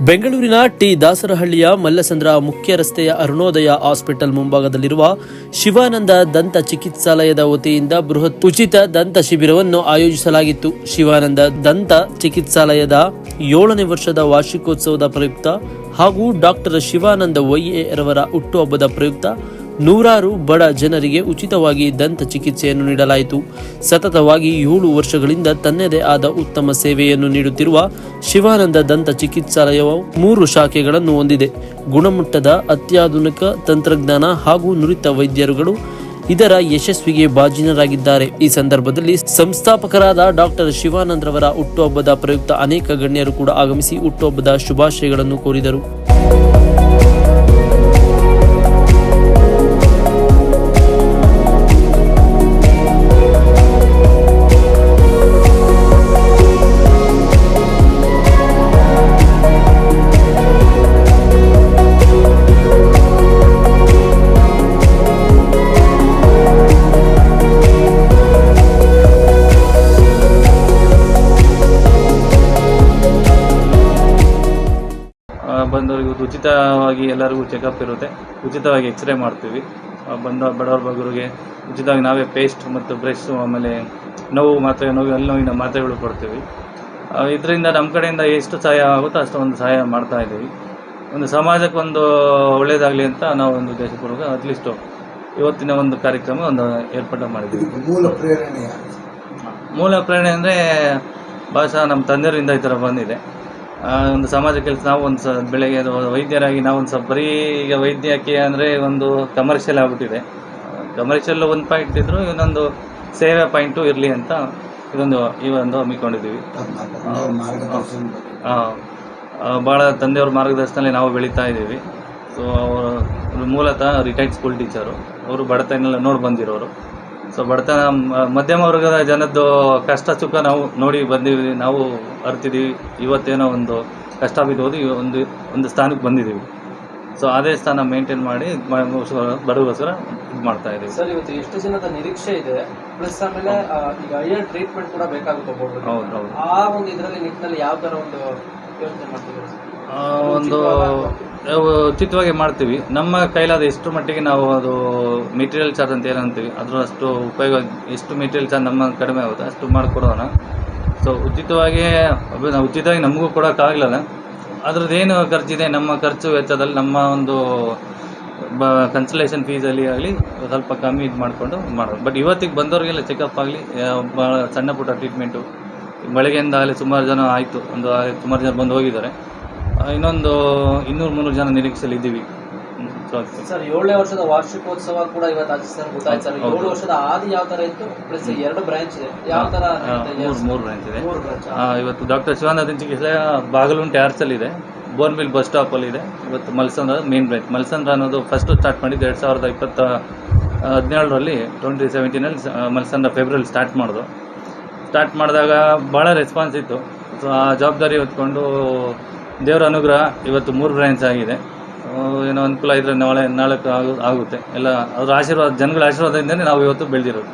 ಬೆಂಗಳೂರಿನ ಟಿ ದಾಸರಹಳ್ಳಿಯ ಮಲ್ಲಸಂದ್ರ ಮುಖ್ಯ ರಸ್ತೆಯ ಅರುಣೋದಯ ಹಾಸ್ಪಿಟಲ್ ಮುಂಭಾಗದಲ್ಲಿರುವ ಶಿವಾನಂದ ದಂತ ಚಿಕಿತ್ಸಾಲಯದ ವತಿಯಿಂದ ಬೃಹತ್ ಉಚಿತ ದಂತ ಶಿಬಿರವನ್ನು ಆಯೋಜಿಸಲಾಗಿತ್ತು. ಶಿವಾನಂದ ದಂತ ಚಿಕಿತ್ಸಾಲಯದ ಏಳನೇ ವರ್ಷದ ವಾರ್ಷಿಕೋತ್ಸವದ ಪ್ರಯುಕ್ತ ಹಾಗೂ ಡಾಕ್ಟರ್ ಶಿವಾನಂದ ವೈಎ ರವರ ಹುಟ್ಟುಹಬ್ಬದ ಪ್ರಯುಕ್ತ ನೂರಾರು ಬಡ ಜನರಿಗೆ ಉಚಿತವಾಗಿ ದಂತ ಚಿಕಿತ್ಸೆಯನ್ನು ನೀಡಲಾಯಿತು. ಸತತವಾಗಿ ಏಳು ವರ್ಷಗಳಿಂದ ತನ್ನದೇ ಆದ ಉತ್ತಮ ಸೇವೆಯನ್ನು ನೀಡುತ್ತಿರುವ ಶಿವಾನಂದ ದಂತ ಚಿಕಿತ್ಸಾಲಯವು ಮೂರು ಶಾಖೆಗಳನ್ನು ಹೊಂದಿದೆ. ಗುಣಮಟ್ಟದ ಅತ್ಯಾಧುನಿಕ ತಂತ್ರಜ್ಞಾನ ಹಾಗೂ ನುರಿತ ವೈದ್ಯರುಗಳು ಇದರ ಯಶಸ್ವಿಗೆ ಬಾಜಿನರಾಗಿದ್ದಾರೆ ಈ ಸಂದರ್ಭದಲ್ಲಿ ಸಂಸ್ಥಾಪಕರಾದ ಡಾಕ್ಟರ್ ಶಿವಾನಂದ್ರವರ ಹುಟ್ಟುಹಬ್ಬದ ಪ್ರಯುಕ್ತ ಅನೇಕ ಗಣ್ಯರು ಕೂಡ ಆಗಮಿಸಿ ಹುಟ್ಟುಹಬ್ಬದ ಶುಭಾಶಯಗಳನ್ನು ಕೋರಿದರು. ಉಚಿತವಾಗಿ ಎಲ್ಲರಿಗೂ ಚೆಕಪ್ ಇರುತ್ತೆ. ಉಚಿತವಾಗಿ ಎಕ್ಸ್ರೇ ಮಾಡ್ತೀವಿ. ಬಂದ ಬಡವರ ಬಗ್ಗರಿಗೆ ಉಚಿತವಾಗಿ ನಾವೇ ಪೇಸ್ಟ್ ಮತ್ತು ಬ್ರಷ್ ಆಮೇಲೆ ನೋವು ಮಾತ್ರೆ ನೋವು ಅಲ್ಲಿ ನೋವಿನ ಮಾತ್ರೆಗಳು ಕೊಡ್ತೀವಿ. ಇದರಿಂದ ನಮ್ಮ ಕಡೆಯಿಂದ ಎಷ್ಟು ಸಹಾಯ ಆಗುತ್ತೋ ಅಷ್ಟೊಂದು ಸಹಾಯ ಮಾಡ್ತಾ ಇದ್ದೀವಿ. ಒಂದು ಸಮಾಜಕ್ಕೆ ಒಂದು ಒಳ್ಳೆಯದಾಗಲಿ ಅಂತ ನಾವು ಒಂದು ಉದ್ದೇಶಪೂರ್ವಕ ಅಟ್ಲೀಸ್ಟು ಇವತ್ತಿನ ಒಂದು ಕಾರ್ಯಕ್ರಮ ಒಂದು ಏರ್ಪಾಟು ಮಾಡಿದ್ದೀವಿ. ಮೂಲ ಪ್ರೇರಣೆ ಮೂಲ ಪ್ರೇರಣೆ ಅಂದರೆ ಭಾಷಾ ನಮ್ಮ ತಂದೆಯವರಿಂದ ಈ ಥರ ಬಂದಿದೆ. ಒಂದು ಸಮಾಜ ಕೆಲಸ, ನಾವು ಒಂದು ಸ, ಬೆಳಗ್ಗೆ ವೈದ್ಯರಾಗಿ ನಾವು ಒಂದು ಸ್ವಲ್ಪ ಬರೀ ಈಗ ವೈದ್ಯಕೀಯ ಅಂದರೆ ಒಂದು ಕಮರ್ಷಿಯಲ್ ಆಗಿಬಿಟ್ಟಿದೆ. ಕಮರ್ಷಿಯಲ್ ಒಂದು ಪಾಯಿಂಟ್ ಇದ್ದರೂ ಇನ್ನೊಂದು ಸೇವೆ ಪಾಯಿಂಟು ಇರಲಿ ಅಂತ ಇದೊಂದು, ಈ ಒಂದು ಹಮ್ಮಿಕೊಂಡಿದ್ದೀವಿ. ಭಾಳ ತಂದೆಯವ್ರ ಮಾರ್ಗದರ್ಶನದಲ್ಲಿ ನಾವು ಬೆಳೀತಾ ಇದ್ದೀವಿ. ಸೊ ಅವರು ಮೂಲತಃ ರಿಟೈರ್ಡ್ ಸ್ಕೂಲ್ ಟೀಚರು ಅವರು ಬಡತನೆಲ್ಲ ನೋಡಿ ಬಂದಿರೋರು. ಸೊ ಬಡತನ ಮಧ್ಯಮ ವರ್ಗದ ಜನದ್ದು ಕಷ್ಟ ಸುಖ ನಾವು ನೋಡಿ ಬಂದೀವಿ ನಾವು ಅರ್ತಿದ್ದೀವಿ ಇವತ್ತೇನೋ ಒಂದು ಕಷ್ಟ ಬಿದ್ದೋದು ಒಂದು ಒಂದು ಸ್ಥಾನಕ್ಕೆ ಬಂದಿದ್ದೀವಿ. ಸೊ ಅದೇ ಸ್ಥಾನ ಮೇಂಟೈನ್ ಮಾಡಿ ಬರೋಸ್ಕರ ಇದು ಮಾಡ್ತಾ ಇದ್ದೀವಿ. ಸರ್ ಇವತ್ತು ಎಷ್ಟು ಜನದ ನಿರೀಕ್ಷೆ ಇದೆ? ಪ್ಲಸ್ ಆಮೇಲೆ ಈಗ ಹೈಯರ್ ಟ್ರೀಟ್ಮೆಂಟ್ ಕೂಡ ಬೇಕಾಗುತ್ತೆ ಹೌದು ಹೌದು. ಆ ಒಂದು ಇದರಲ್ಲಿ ನಿಟ್ಟಿನಲ್ಲಿ ಯಾವ ಥರ ಒಂದು ಯೋಚನೆ ಮಾಡ್ತಿದ್ದೀರಾ? ಆ, ಒಂದು ನಾವು ಉಚಿತವಾಗಿ ಮಾಡ್ತೀವಿ. ನಮ್ಮ ಕೈಲಾದ ಎಷ್ಟು ಮಟ್ಟಿಗೆ ನಾವು ಅದು ಮೆಟೀರಿಯಲ್ ಚಾರ್ಜ್ ಅಂತ ಏನಂತೀವಿ ಅದರ ಅಷ್ಟು ಉಪಯೋಗ, ಎಷ್ಟು ಮೆಟೀರಿಯಲ್ ಚಾರ್ಜ್ ನಮ್ಮ ಕಡಿಮೆ ಆಗುತ್ತೆ, ಅಷ್ಟು ಮಾಡಿಕೊಡೋಣ. ಸೊ ಉಚಿತವಾಗಿ ನಾವು ಉಚಿತವಾಗಿ ನಮಗೂ ಕೊಡೋಕ್ಕಾಗಲ್ಲ ಅದ್ರದ್ದೇನು ಖರ್ಚಿದೆ, ನಮ್ಮ ಖರ್ಚು ವೆಚ್ಚದಲ್ಲಿ ನಮ್ಮ ಒಂದು ಬ ಕನ್ಸಲೇಷನ್ ಫೀಸಲ್ಲಿ ಆಗಲಿ, ಸ್ವಲ್ಪ ಕಮ್ಮಿ ಇದು ಮಾಡಿಕೊಂಡು ಮಾಡೋದು ಬಟ್ ಇವತ್ತಿಗೆ ಬಂದವರಿಗೆಲ್ಲ ಚೆಕಪ್ ಆಗಲಿ ಭಾಳ ಸಣ್ಣ ಪುಟ್ಟ ಟ್ರೀಟ್ಮೆಂಟು ಬೆಳಗ್ಗೆಯಿಂದ ಆಗಲಿ ಸುಮಾರು ಜನ ಆಯಿತು, ಒಂದು ಸುಮಾರು ಜನ ಬಂದು ಹೋಗಿದ್ದಾರೆ. ಇನ್ನೊಂದು ಇನ್ನೂರು ಮುನ್ನೂರು ಜನ ನಿರೀಕ್ಷೆಯಲ್ಲಿ ಇದ್ದೀವಿ. ಹ್ಮ್, ಸರ್ ಏಳನೇ ವರ್ಷದ ವಾರ್ಷಿಕೋತ್ಸವ ಕೂಡ ಇವತ್ತು ಆಚರಿಸ್ತಾರೆ ಗೊತ್ತಾಯ್ತು ಸರ್. ಏಳು ವರ್ಷದ ಆದಿ ಯಾವ ತರ ಇತ್ತು? ಪ್ಲಸ್ ಎರಡು ಬ್ರಾಂಚ್ ಇದೆ. ಯಾವ ತರ ಮೂರು ಬ್ರಾಂಚ್ ಇದೆ. ಇವತ್ತು ಡಾಕ್ಟರ್ ಶಿವಾನಂದ ಚಿಕಿತ್ಸೆ ಬಾಗಲುಂಟೆ ಆರ್ಚಲ್ಲಿ ಇದೆ. ಬೋರ್ಮಿಲ್ ಬಸ್ ಸ್ಟಾಪಲ್ಲಿ ಇದೆ. ಇವತ್ತು ಮಲ್ಸಂದ್ರ ಮೇನ್ ಬ್ರಾಂಚ್ ಮಲ್ಸಂದ್ರ ಅನ್ನೋದು ಫಸ್ಟ್ ಸ್ಟಾರ್ಟ್ ಮಾಡಿದ್ದು ಎರಡು ಸಾವಿರದ ಇಪ್ಪತ್ತ ಹದಿನೇಳರಲ್ಲಿ ಟ್ವೆಂಟಿ ಸೆವೆಂಟೀನಲ್ಲಿ ಮಲ್ಸಂದ್ರ ಫೆಬ್ರವರಿ ಸ್ಟಾರ್ಟ್ ಮಾಡೋದು. ಸ್ಟಾರ್ಟ್ ಮಾಡಿದಾಗ ಭಾಳ ರೆಸ್ಪಾನ್ಸ್ ಇತ್ತು. ಸೊ ಆ ಜವಾಬ್ದಾರಿ ಹೊತ್ಕೊಂಡು ದೇವರ ಅನುಗ್ರಹ ಇವತ್ತು ಮೂರು ಬ್ರ್ಯಾಂಚ್ ಆಗಿದೆ. ಏನೋ ಅನುಕೂಲ ಇದ್ದರೆ ನಾಳೆ ನಾಳೆ ಆಗು ಆಗುತ್ತೆ. ಎಲ್ಲ ಅದರ ಆಶೀರ್ವಾದ, ಜನಗಳ ಆಶೀರ್ವಾದದಿಂದಲೇ ನಾವು ಇವತ್ತು ಬೆಳೆದಿರೋದು.